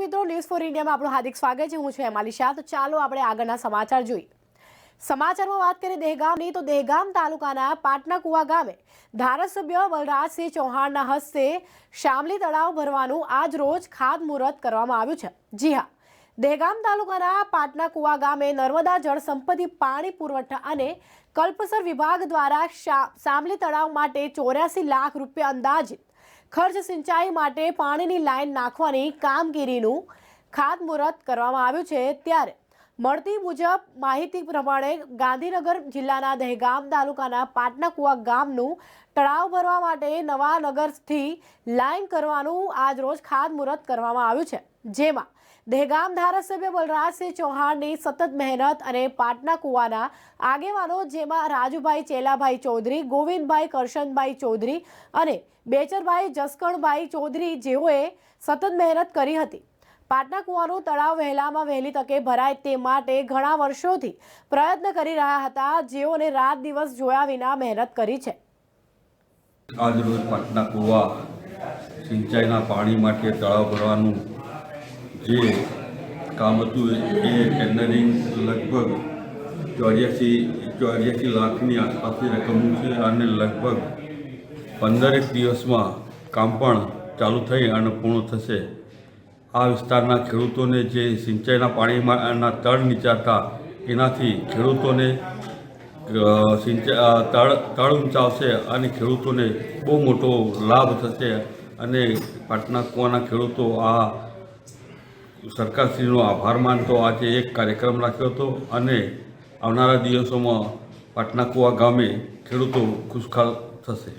મિત્રો news for ઇન્ડિયામાં આપણું હાર્દિક સ્વાગત છે. હું છું હેમાલી શાહ. તો ચાલો આપણે આગળના સમાચાર જોઈએ. સમાચારમાં વાત કરીએ દહેગામની, તો દહેગામ તાલુકાના પાટનાકુવા ગામે ધારાસભ્ય બલરાજસિંહ ચૌહાણના હસ્તે શામલી તળાવ ભરવાનું આજ રોજ ખાતમુહૂર્ત કરવામાં આવ્યું છે. જી હા દહેગામ તાલુકાના પાટના કુવા ગામે નર્મદા જળ સંપત્તિ, પાણી પુરવઠા અને કલ્પસર વિભાગ દ્વારા શામલી તળાવ માટે ચોર્યાસી લાખ રૂપિયા અંદાજિત ખર્ચ સિંચાઈ માટે પાણીની લાઈન નાખવાની કામગીરીનું ખાતમુહૂર્ત કરવામાં આવ્યું છે ત્યારે મળતી મુજબ માહિતી પ્રમાણે ગાંધીનગર જિલ્લાના દહેગામ તાલુકાના પાટના કુવા ગામનું તળાવ ભરવા માટે નવા નગરથી લાઈન કરવાનું આજરોજ ખાતમુહૂર્ત કરવામાં આવ્યું છે. જેમાં દહેગામ ધારાસભ્ય બલરાજસિંહ ચૌહાણની સતત મહેનત અને પાટના કુવાના આગેવાનો જેમાં રાજુભાઈ ચેલાભાઈ ચૌધરી, ગોવિંદભાઈ કરશનભાઈ ચૌધરી અને બેચરભાઈ જસકણભાઈ ચૌધરી જેઓએ સતત મહેનત કરી હતી. પાટના કુવાનું તળાવ વહેલામાં વહેલી તકે ભરાય તે માટે ઘણા વર્ષોથી પ્રયત્ન કરી રહ્યા હતા, જેઓને રાત દિવસ જોયા વિના મહેનત કરી છે. આજરોજ પાટના કુવા સિંચાઈના પાણી માટે તળાવ ભરવાનું જે કામ હતું એ ટેન્ડરિંગ લગભગ ચોર્યાસી ચોર્યાસી લાખની આસપાસની રકમનું છે અને લગભગ પંદરેક દિવસમાં કામ પણ ચાલુ થઈ અને પૂર્ણ થશે. આ વિસ્તારના ખેડૂતોને જે સિંચાઈના પાણીમાંના તળ નીચાતા, એનાથી ખેડૂતોને સિંચાઈ તળ તળ ઊંચાવશે અને ખેડૂતોને બહુ મોટો લાભ થશે અને પાટના કુવાના ખેડૂતો આ સરકારશ્રીનો આભાર માનતો. આજે એક કાર્યક્રમ રાખ્યો હતો અને આવનારા દિવસોમાં પાટના કુવા ગામે ખેડૂતો ખુશખાલ થશે.